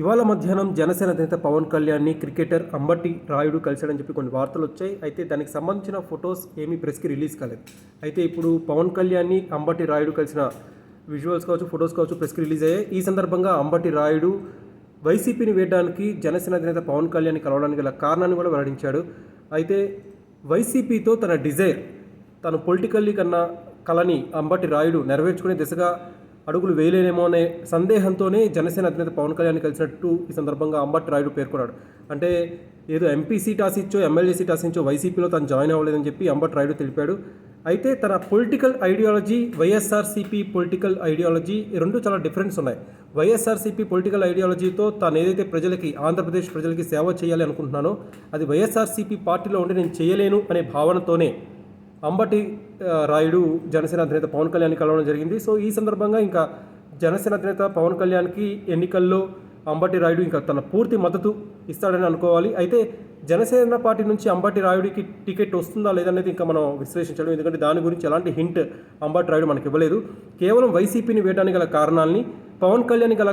ఇవాళ మధ్యాహ్నం జనసేన అధినేత పవన్ కళ్యాణ్ని క్రికెటర్ అంబటి రాయుడు కలిశాడని చెప్పి కొన్ని వార్తలు వచ్చాయి. అయితే దానికి సంబంధించిన ఫొటోస్ ఏమీ ప్రెస్కి రిలీజ్ కాలేదు. అయితే ఇప్పుడు పవన్ కళ్యాణ్ని అంబటి రాయుడు కలిసిన విజువల్స్ కావచ్చు ఫొటోస్ కావచ్చు ప్రెస్కి రిలీజ్ అయ్యాయి. ఈ సందర్భంగా అంబటి రాయుడు వైసీపీని వేయడానికి జనసేన అధినేత పవన్ కళ్యాణ్ని కలవడానికి గల కారణాన్ని కూడా వెల్లడించాడు. అయితే వైసీపీతో తన డిజైర్ తను పొలిటికల్లీ కన్నా కలని అంబటి రాయుడు నెరవేర్చుకునే దిశగా అడుగులు వేయలేనేమో అనే సందేహంతోనే జనసేన అధినేత పవన్ కళ్యాణ్ కలిసినట్టు ఈ సందర్భంగా అంబటి రాయుడు పేర్కొన్నాడు. అంటే ఏదో ఎంపీ సీట్ ఆశించో ఎమ్మెల్యే సీట్ ఆశించో వైసీపీలో తను జాయిన్ అవ్వలేదని చెప్పి అంబటి రాయుడు తెలిపాడు. అయితే తన political ideology YSRCP political ideology రెండు చాలా డిఫరెన్స్ ఉన్నాయి. వైఎస్ఆర్సీపీ పొలిటికల్ ఐడియాలజీతో తాను ఏదైతే ప్రజలకి ఆంధ్రప్రదేశ్ ప్రజలకి సేవ చేయాలి అనుకుంటున్నానో అది వైఎస్ఆర్సీపీ పార్టీలో ఉండి నేను చేయలేను అనే భావనతోనే అంబటి రాయుడు జనసేన అధినేత పవన్ కళ్యాణ్ కలవడం జరిగింది. సో ఈ సందర్భంగా ఇంకా జనసేన అధినేత పవన్ కళ్యాణ్కి ఎన్నికల్లో అంబటి రాయుడు ఇంకా తన పూర్తి మద్దతు ఇస్తాడని అనుకోవాలి. అయితే జనసేన పార్టీ నుంచి అంబటి రాయుడికి టికెట్ వస్తుందా లేదనేది ఇంకా మనం విశ్లేషించడం ఎందుకంటే దాని గురించి ఎలాంటి హింట్ అంబటి రాయుడు మనకి ఇవ్వలేదు. కేవలం వైసీపీని వేయడానికి గల కారణాలని పవన్ కళ్యాణ్ గల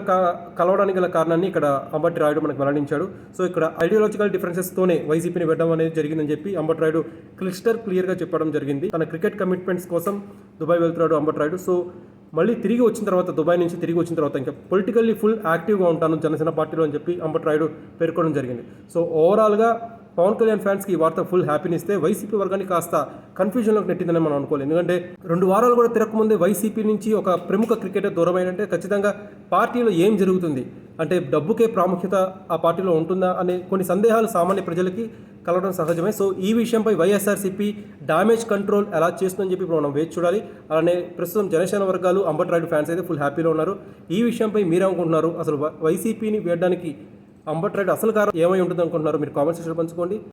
కలవడానికి గల కారణాన్ని ఇక్కడ అంబటి రాయుడు మనకు వెల్లడించాడు. సో ఇక్కడ ఐడియాలజికల్ డిఫరెన్సెస్తోనే వైసీపీని పెట్టడం అనేది జరిగిందని చెప్పి అంబటి రాయుడు క్లిస్టర్ క్లియర్గా చెప్పడం జరిగింది. తన క్రికెట్ కమిట్మెంట్స్ కోసం దుబాయ్ వెళ్తున్నాడు అంబటి రాయుడు. సో మళ్ళీ తిరిగి వచ్చిన తర్వాత దుబాయ్ నుంచి తిరిగి వచ్చిన తర్వాత ఇంకా పొలిటికల్లీ ఫుల్ యాక్టివ్గా ఉంటాను జనసేన పార్టీలో అని చెప్పి అంబటి రాయుడు పేర్కొనడం జరిగింది. సో ఓవరాల్గా పవన్ కళ్యాణ్ ఫ్యాన్స్కి ఈ వార్త ఫుల్ హ్యాపీని ఇస్తే వైసీపీ వర్గాన్ని కాస్త కన్ఫ్యూజన్లోకి నెట్టిందని మనం అనుకోలేదు. ఎందుకంటే రెండు వారాలు కూడా తిరగకముందే వైసీపీ నుంచి ఒక ప్రముఖ క్రికెటర్ దూరమైనంటే ఖచ్చితంగా పార్టీలో ఏం జరుగుతుంది? అంటే డబ్బుకే ప్రాముఖ్యత ఆ పార్టీలో ఉంటుందా అనే కొన్ని సందేహాలు సామాన్య ప్రజలకి కలవడం సహజమే. సో ఈ విషయంపై వైఎస్ఆర్సీపీ డామేజ్ కంట్రోల్ ఎలా చేస్తుందని చెప్పి ఇప్పుడు మనం వేచి చూడాలి. అలానే ప్రస్తుతం జనసేన వర్గాలు అంబట్ రాయుడు ఫ్యాన్స్ అయితే ఫుల్ హ్యాపీలో ఉన్నారు. ఈ విషయంపై మీరేమనుకుంటున్నారు? అసలు వైసీపీని వేయడానికి అంబట్ రైడ్ అసలు కారణం ఏమై ఉంటుంది అనుకుంటున్నారు మీరు కామెంట్ సెక్షన్లో పంచుకోండి.